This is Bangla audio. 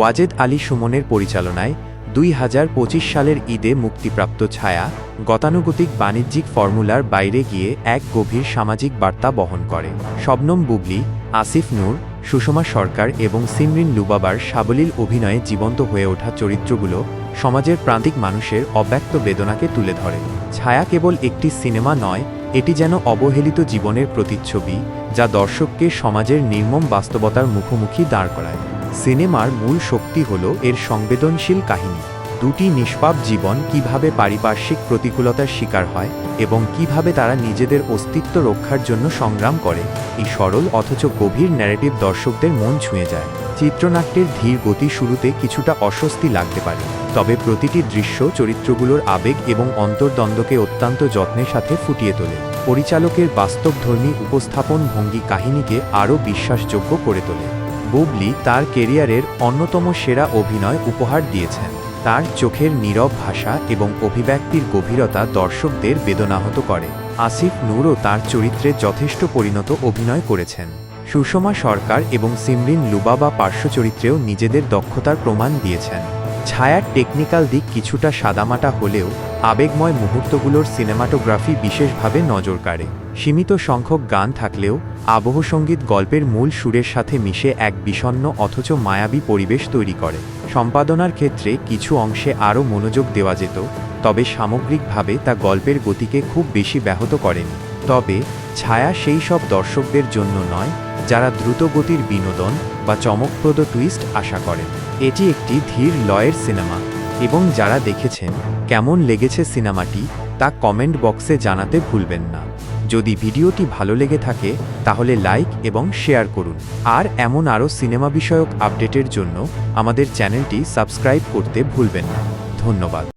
ওয়াজেদ আলী সুমনের পরিচালনায় দুই হাজার পঁচিশ সালের ঈদে মুক্তিপ্রাপ্ত ছায়া গতানুগতিক বাণিজ্যিক ফর্মুলার বাইরে গিয়ে এক গভীর সামাজিক বার্তা বহন করে। শবনম বুবলি, আসিফ নূর, সুষমা সরকার এবং সিমরিন লুবাবার সাবলীল অভিনয়ে জীবন্ত হয়ে ওঠা চরিত্রগুলো সমাজের প্রান্তিক মানুষের অব্যক্ত বেদনাকে তুলে ধরে। ছায়া কেবল একটি সিনেমা নয়, এটি যেন অবহেলিত জীবনের প্রতিচ্ছবি যা দর্শককে সমাজের নির্মম বাস্তবতার মুখোমুখি দাঁড় করায়। সিনেমার মূল শক্তি হল এর সংবেদনশীল কাহিনী। দুটি নিষ্পাপ জীবন কীভাবে পারিপার্শ্বিক প্রতিকূলতার শিকার হয় এবং কীভাবে তারা নিজেদের অস্তিত্ব রক্ষার জন্য সংগ্রাম করে, এই সরল অথচ গভীর ন্যারেটিভ দর্শকদের মন ছুঁয়ে যায়। চিত্রনাট্যের ধীর গতি শুরুতে কিছুটা অস্বস্তি লাগতে পারে, তবে প্রতিটি দৃশ্য চরিত্রগুলোর আবেগ এবং অন্তর্দ্বন্দ্বকে অত্যন্ত যত্নের সাথে ফুটিয়ে তোলে। পরিচালকের বাস্তবধর্মী উপস্থাপন ভঙ্গি কাহিনীকে আরও বিশ্বাসযোগ্য করে তোলে। বুবলি তার কেরিয়ারের অন্যতম সেরা অভিনয় উপহার দিয়েছেন। তার চোখের নীরব ভাষা এবং অভিব্যক্তির গভীরতা দর্শকদের বেদনাহত করে। আসিফ নূরও তার চরিত্রে যথেষ্ট পরিণত অভিনয় করেছেন। সুষমা সরকার এবং সিমরিন লুবাবা পার্শ্বচরিত্রেও নিজেদের দক্ষতার প্রমাণ দিয়েছেন। ছায়ার টেকনিক্যাল দিক কিছুটা সাদামাটা হলেও আবেগময় মুহূর্তগুলোর সিনেমাটোগ্রাফি বিশেষভাবে নজর কাড়ে। সীমিত সংখ্যক গান থাকলেও আবহসঙ্গীত গল্পের মূল সুরের সাথে মিশে এক বিষণ্ণ অথচ মায়াবী পরিবেশ তৈরি করে। সম্পাদনার ক্ষেত্রে কিছু অংশে আরও মনোযোগ দেওয়া যেত, তবে সামগ্রিকভাবে তা গল্পের গতিকে খুব বেশি ব্যাহত করেনি। তবে ছায়া সেই সব দর্শকদের জন্য নয়, যারা দ্রুতগতির বিনোদন বা চমকপ্রদ টুইস্ট আশা করেন। এটি একটি ধীর লয়ের সিনেমা, এবং যারা দেখেছেন কেমন লেগেছে সিনেমাটি, তা কমেন্ট বক্সে জানাতে ভুলবেন না। যদি ভিডিওটি ভালো লেগে থাকে, তাহলে লাইক এবং শেয়ার করুন। আর এমন আরও সিনেমা বিষয়ক আপডেটের জন্য আমাদের চ্যানেলটি সাবস্ক্রাইব করতে ভুলবেন না। ধন্যবাদ।